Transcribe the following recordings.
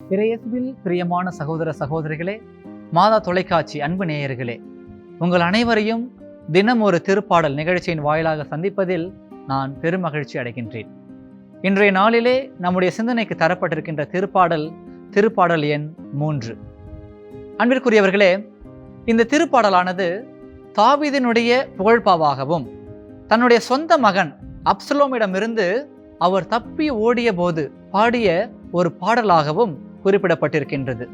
இறையேசுவில் பிரியமான சகோதர சகோதரிகளே மாதா தொலைக்காட்சி அன்பு நேயர்களே உங்கள் அனைவரையும் தினம் ஒரு திருப்பாடல் நிகழ்ச்சியின் வாயிலாக சந்திப்பதில் நான் பெருமகிழ்ச்சி அடைகின்றேன். இன்றைய நாளிலே நம்முடைய சிந்தனைக்கு தரப்பட்டிருக்கின்ற திருப்பாடல் திருப்பாடல் எண் மூன்று. அன்பிற்குரியவர்களே இந்த திருப்பாடலானது தாவிதினுடைய புகழ்பாவாகவும் தன்னுடைய சொந்த மகன் அப்சலோமிடமிருந்து அவர் தப்பி ஓடிய போது பாடிய ஒரு பாடலாகவும் குறிப்பிடப்பட்டிருக்கின்றது.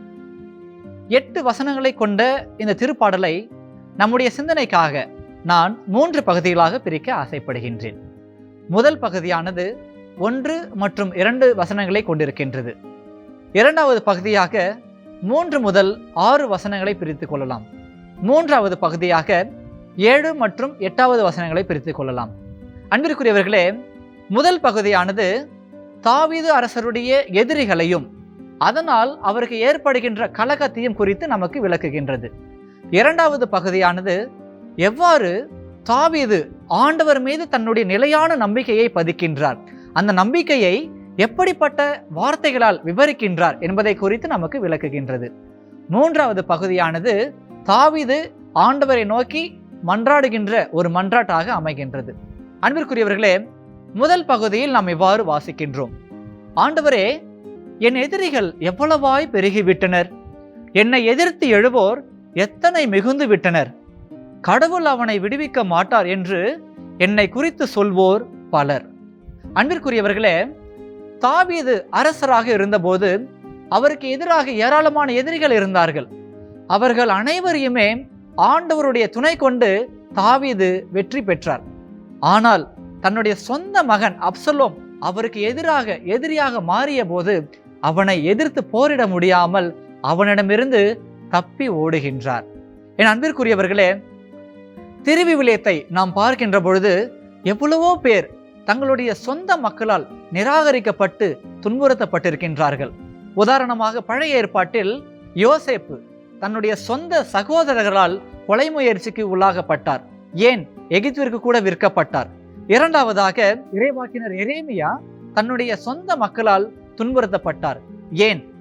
எட்டு வசனங்களை கொண்ட இந்த திருப்பாடலை நம்முடைய சிந்தனைக்காக நான் மூன்று பகுதிகளாக பிரிக்க ஆசைப்படுகின்றேன். முதல் பகுதியானது ஒன்று மற்றும் இரண்டு வசனங்களை கொண்டிருக்கின்றது. இரண்டாவது பகுதியாக மூன்று முதல் ஆறு வசனங்களை பிரித்து கொள்ளலாம். மூன்றாவது பகுதியாக ஏழு மற்றும் எட்டாவது வசனங்களை பிரித்து கொள்ளலாம். அன்பிற்குரியவர்களே முதல் பகுதியானது தாவீது அரசருடைய எதிரிகளையும் அதனால் அவருக்கு ஏற்படுகின்ற கலகத்தையும் குறித்து நமக்கு விளக்குகின்றது. இரண்டாவது பகுதியானது எவ்வாறு தாவீது ஆண்டவர் மீது தன்னுடைய நிலையான நம்பிக்கையை பதிக்கின்றார்? அந்த நம்பிக்கையை எப்படிப்பட்ட வார்த்தைகளால் விவரிக்கின்றார் என்பதை குறித்து நமக்கு விளக்குகின்றது. மூன்றாவது பகுதியானது தாவீது ஆண்டவரை நோக்கி மன்றாடுகின்ற ஒரு மன்றாட்டாக அமைகின்றது. அன்பிற்குரியவர்களே முதல் பகுதியில் நாம் இவ்வாறு வாசிக்கின்றோம். ஆண்டவரே என் எதிரிகள் எவ்வளவாய் பெருகிவிட்டனர்? என்னை எதிர்த்து எழுவோர் எத்தனை மிகுந்து விட்டனர்? கடவுள் அவனை விடுவிக்க மாட்டார் என்று என்னை குறித்து சொல்வோர் பலர். அன்பிற்குரியவர்களே தாவீது அரசராக இருந்தபோது அவருக்கு எதிராக ஏராளமான எதிரிகள் இருந்தார்கள். அவர்கள் அனைவரையுமே ஆண்டவருடைய துணை கொண்டு தாவீது வெற்றி பெற்றார். ஆனால் தன்னுடைய சொந்த மகன் அப்சலோம் அவருக்கு எதிராக எதிரியாக மாறிய போது அவனை எதிர்த்து போரிட முடியாமல் அவனிடமிருந்து தப்பி ஓடுகின்றார். என் அன்பிற்குரியவர்களே திருவிவிலியத்தை நாம் பார்க்கின்ற பொழுது எவ்வளவோ பேர் தங்களுடைய சொந்த மக்களால் நிராகரிக்கப்பட்டு துன்புறுத்தப்பட்டிருக்கின்றார்கள். உதாரணமாக பழைய ஏற்பாட்டில் யோசேப்பு தன்னுடைய சொந்த சகோதரர்களால் கொலை முயற்சிக்கு உள்ளாகப்பட்டார். ஏன்? எகிப்திற்கு கூட விற்கப்பட்டார். இரண்டாவதாக இறைவாக்கினர் எரேமியா தன்னுடைய சொந்த மக்களால் துன்புறுத்தப்பட்டார். ஏன்?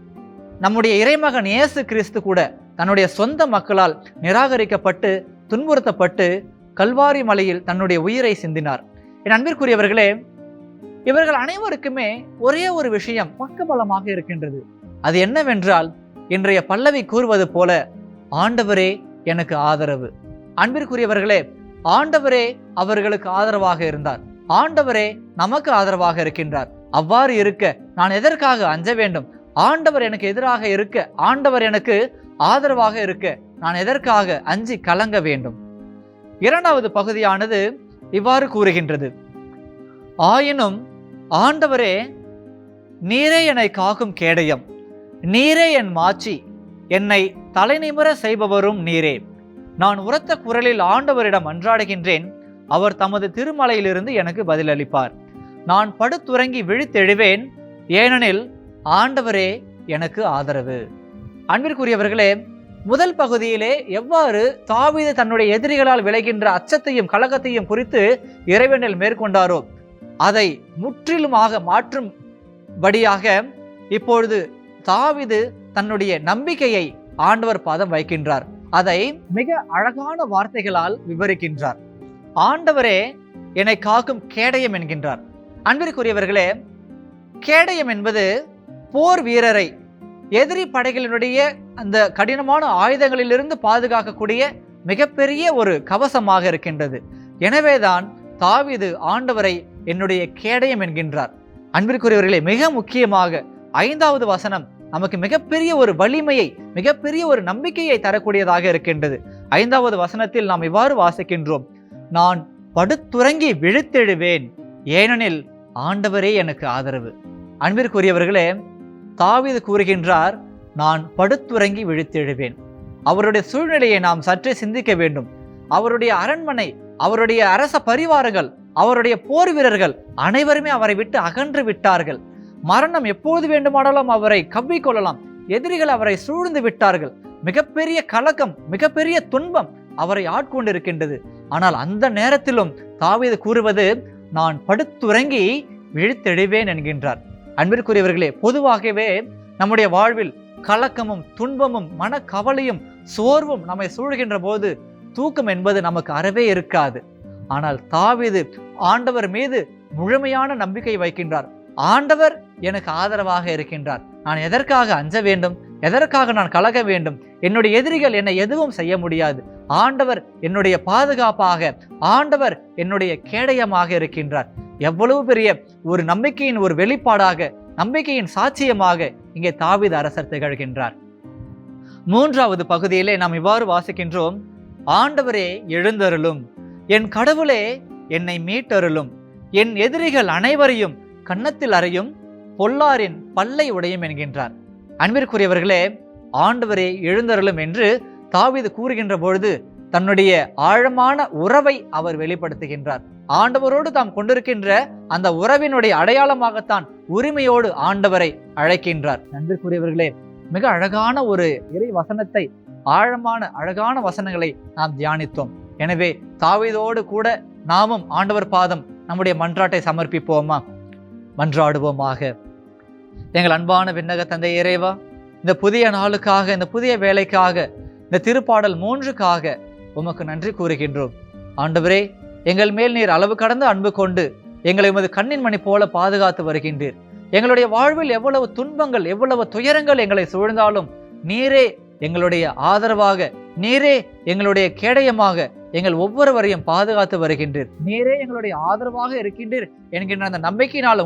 நம்முடைய இறைமகன் இயேசு கிறிஸ்து கூட தன்னுடைய சொந்த மக்களால் நிராகரிக்கப்பட்டு துன்புறுத்தப்பட்டு கல்வாரி மலையில் தன்னுடைய உயிரை சிந்தினார். என் அன்பிற்குரியவர்களே இவர்கள் அனைவருக்குமே ஒரே ஒரு விஷயம் பக்கபலமாக இருக்கின்றது. அது என்னவென்றால் இன்றைய பல்லவி கூறுவது போல ஆண்டவரே எனக்கு ஆதரவு. அன்பிற்குரியவர்களே ஆண்டவரே அவர்களுக்கு ஆதரவாக இருந்தார். ஆண்டவரே நமக்கு ஆதரவாக இருக்கின்றார். அவ்வாறு இருக்க. நான் எதற்காக அஞ்ச வேண்டும்? ஆண்டவர் எனக்கு எதிராக இருக்க. ஆண்டவர் எனக்கு ஆதரவாக இருக்க. நான் எதற்காக அஞ்சி கலங்க வேண்டும்? இரண்டாவது பகுதியானது இவ்வாறு கூறுகின்றது. ஆயினும் ஆண்டவரே நீரே என்னை காக்கும் கேடயம். நீரே என் மாச்சி என்னை தலைநிமிர செய்பவரும் நீரே. நான் உரத்த குரலில் ஆண்டவரிடம் அன்றாடுகின்றேன். அவர் தமது திருமலையிலிருந்து எனக்கு பதிலளிப்பார். நான் படுத்துறங்கி விழித்தெழுவேன். ஏனெனில் ஆண்டவரே எனக்கு ஆதரவு. அன்பிற்குரியவர்களே முதல் பகுதியிலே எவ்வாறு தாவீது தன்னுடைய எதிரிகளால் விளைகின்ற அச்சத்தையும் கலகத்தையும் குறித்து இறைவனில் மேற்கொண்டாரோ அதை முற்றிலுமாக மாற்றும் படியாக இப்பொழுது தாவிது தன்னுடைய நம்பிக்கையை ஆண்டவர் பாதம் வைக்கின்றார். அதை மிக அழகான வார்த்தைகளால் விவரிக்கின்றார். ஆண்டவரே என்னை காக்கும் கேடயம் என்கின்றார். அன்பிற்குரியவர்களே கேடயம் என்பது போர் வீரரை எதிரி படைகளினுடைய அந்த கடினமான ஆயுதங்களிலிருந்து பாதுகாக்கக்கூடிய மிகப்பெரிய ஒரு கவசமாக இருக்கின்றது. எனவேதான் தாவிது ஆண்டவரை என்னுடைய கேடயம் என்கின்றார். அன்பிற்குரியவர்களே மிக முக்கியமாக ஐந்தாவது வசனம் நமக்கு மிகப்பெரிய ஒரு வலிமையை மிகப்பெரிய ஒரு நம்பிக்கையை தரக்கூடியதாக இருக்கின்றது. ஐந்தாவது வசனத்தில் நாம் இவ்வாறு வாசிக்கின்றோம். நான் படுத்துறங்கி விழுத்தெழுவேன். ஏனெனில் ஆண்டவரே எனக்கு ஆதரவு. அன்பிற்குரியவர்களே தாவீது கூறுகின்றார் நான் படுத்துறங்கி விழித்தெழுவேன். அவருடைய சூழ்நிலையை நாம் சற்றே சிந்திக்க வேண்டும். அவருடைய அரண்மனை அவருடைய அரச பரிவாரங்கள் அவருடைய போர் வீரர்கள் அனைவருமே அவரை விட்டு அகன்று விட்டார்கள். மரணம் எப்போது வேண்டுமானாலும் அவரை கவ்விக்கொள்ளலாம் எதிரிகள் அவரை சூழ்ந்து விட்டார்கள். மிகப்பெரிய கலக்கம் மிகப்பெரிய துன்பம் அவரை ஆட்கொண்டிருக்கின்றது. ஆனால் அந்த நேரத்திலும் தாவீது கூறுவது நான் படுத்துறங்கி விழித்தெழுவேன் என்கின்றார். அன்பிற்குரியவர்களே பொதுவாகவே நம்முடைய வாழ்வில் கலக்கமும் துன்பமும் மனக்கவலையும் சோர்வும் நம்மை சூழ்கின்ற போது தூக்கம் என்பது நமக்கு அறவே இருக்காது. ஆனால் தாவிது ஆண்டவர் மீது முழுமையான நம்பிக்கை வைக்கின்றார். ஆண்டவர் எனக்கு ஆதரவாக இருக்கின்றார். நான் எதற்காக அஞ்ச வேண்டும்? எதற்காக நான் கலக வேண்டும்? என்னுடைய எதிரிகள் என்னை எதுவும் செய்ய முடியாது. ஆண்டவர் என்னுடைய பாதுகாப்பாக ஆண்டவர் என்னுடைய கேடயமாக இருக்கின்றார். எவ்வளவு பெரிய ஒரு நம்பிக்கையின் ஒரு வெளிப்பாடாக நம்பிக்கையின் சாட்சியமாக இங்கே தாவித அரசர் திகழ்கின்றார். மூன்றாவது பகுதியிலே நாம் இவ்வாறு வாசிக்கின்றோம். ஆண்டவரே எழுந்தருளும். என் கடவுளே என்னை மீட்டருளும். என் எதிரிகள் அனைவரையும் கன்னத்தில் அறையும் பொல்லாரின் பல்லை உடையும் என்கின்றார். அன்பிற்குரியவர்களே ஆண்டவரே எழுந்தருளும் என்று தாவீது கூறுகின்ற பொழுது தன்னுடைய ஆழமான உறவை அவர் வெளிப்படுத்துகின்றார். ஆண்டவரோடு தாம் கொண்டிருக்கின்ற அந்த உறவினுடைய அடையாளமாகத்தான் உரிமையோடு ஆண்டவரை அழைக்கின்றார். அன்பிற்குரியவர்களே மிக அழகான ஒரு இறை வசனத்தை ஆழமான அழகான வசனங்களை நாம் தியானித்தோம். எனவே தாவீதோடு கூட நாமும் ஆண்டவர் பாதம் நம்முடைய மன்றாட்டை சமர்ப்பிப்போமா? மன்றாடுவோமாக. எங்கள் அன்பான விண்ணக தந்தை இறைவா இந்த புதிய நாளுக்காக இந்த புதிய வேலைக்காக இந்த திருப்பாடல் மூன்றுக்காக உமக்கு நன்றி கூறுகின்றோம். ஆண்டவரே எங்கள் மேல் நீர் அளவு கடந்த அன்பு கொண்டு எங்களை உமது கண்ணின் மணி போல பாதுகாத்து வருகின்றீர். எங்களுடைய வாழ்வில் எவ்வளவு துன்பங்கள் எவ்வளவு துயரங்கள் எங்களை சூழ்ந்தாலும் நீரே எங்களுடைய ஆதரவாக நீரே எங்களுடைய கேடயமாக எங்கள் ஒவ்வொருவரையும் பாதுகாத்து வருகின்றீர். நீரே எங்களுடைய ஆதரவாக இருக்கின்றீர் என்கின்ற அந்த நம்பிக்கையினால்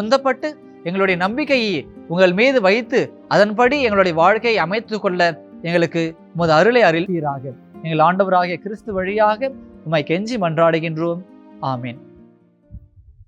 உந்தப்பட்டு எங்களுடைய நம்பிக்கையை உங்கள் மீது வைத்து அதன்படி எங்களுடைய வாழ்க்கையை அமைத்து கொள்ள எங்களுக்கு உமது அருளை அருள்வீராக எங்கள் ஆண்டவராகிய கிறிஸ்து வழியாக உம்மை கெஞ்சி மன்றாடுகின்றோம். ஆமீன்.